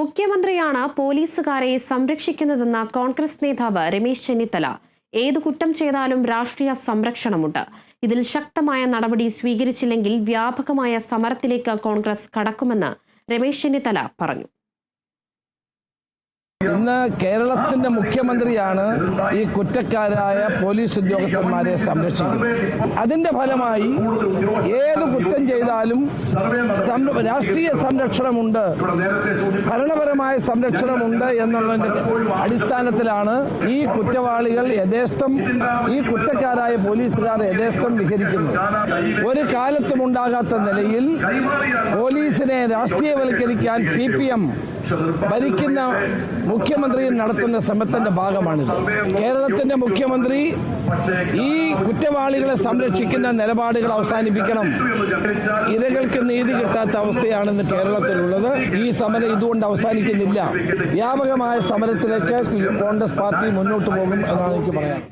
മുഖ്യമന്ത്രിയാണ് പോലീസുകാരെ സംരക്ഷിക്കുന്നതെന്ന കോൺഗ്രസ് നേതാവ് രമേശ് ചെന്നിത്തല. ഏതു കുറ്റം ചെയ്താലും രാഷ്ട്രീയ സംരക്ഷണമുണ്ട്. ഇതിൽ ശക്തമായ നടപടി സ്വീകരിച്ചില്ലെങ്കിൽ വ്യാപകമായ സമരത്തിലേക്ക് കോൺഗ്രസ് കടക്കുമെന്ന് രമേശ് ചെന്നിത്തല പറഞ്ഞു. ഇന്ന് കേരളത്തിന്റെ മുഖ്യമന്ത്രിയാണ് ഈ കുറ്റക്കാരായ പോലീസ് ഉദ്യോഗസ്ഥന്മാരെ സംരക്ഷിക്കുന്നത്. അതിന്റെ ഫലമായി ഏത് കുറ്റം ചെയ്താലും രാഷ്ട്രീയ സംരക്ഷണമുണ്ട്. ഭരണപരമായ സംരക്ഷണമുണ്ട് എന്നുള്ളതിന്റെ അടിസ്ഥാനത്തിലാണ് ഈ കുറ്റവാളികൾ യഥേഷ്ടം ഈ കുറ്റക്കാരായ പോലീസുകാർ യഥേഷ്ടം വിഹരിക്കുന്നത്. ഒരു കാലത്തും ഉണ്ടാകാത്ത നിലയിൽ പോലീസിനെ രാഷ്ട്രീയവൽക്കരിക്കാൻ സി പി എം ഭരിക്കുന്ന മുഖ്യമന്ത്രി നടത്തുന്ന ശ്രമത്തിന്റെ ഭാഗമാണിത്. കേരളത്തിന്റെ മുഖ്യമന്ത്രി ഈ കുറ്റവാളികളെ സംരക്ഷിക്കുന്ന നിലപാടുകൾ അവസാനിപ്പിക്കണം. ഇരകൾക്ക് നീതി കിട്ടാത്ത അവസ്ഥയാണ് കേരളത്തിലുള്ളത്. ഈ സമരം ഇതുകൊണ്ട് അവസാനിക്കുന്നില്ല. വ്യാപകമായ സമരത്തിലേക്ക് കോൺഗ്രസ് പാർട്ടി മുന്നോട്ട് പോകും എന്നാണ് എനിക്ക് പറയാൻ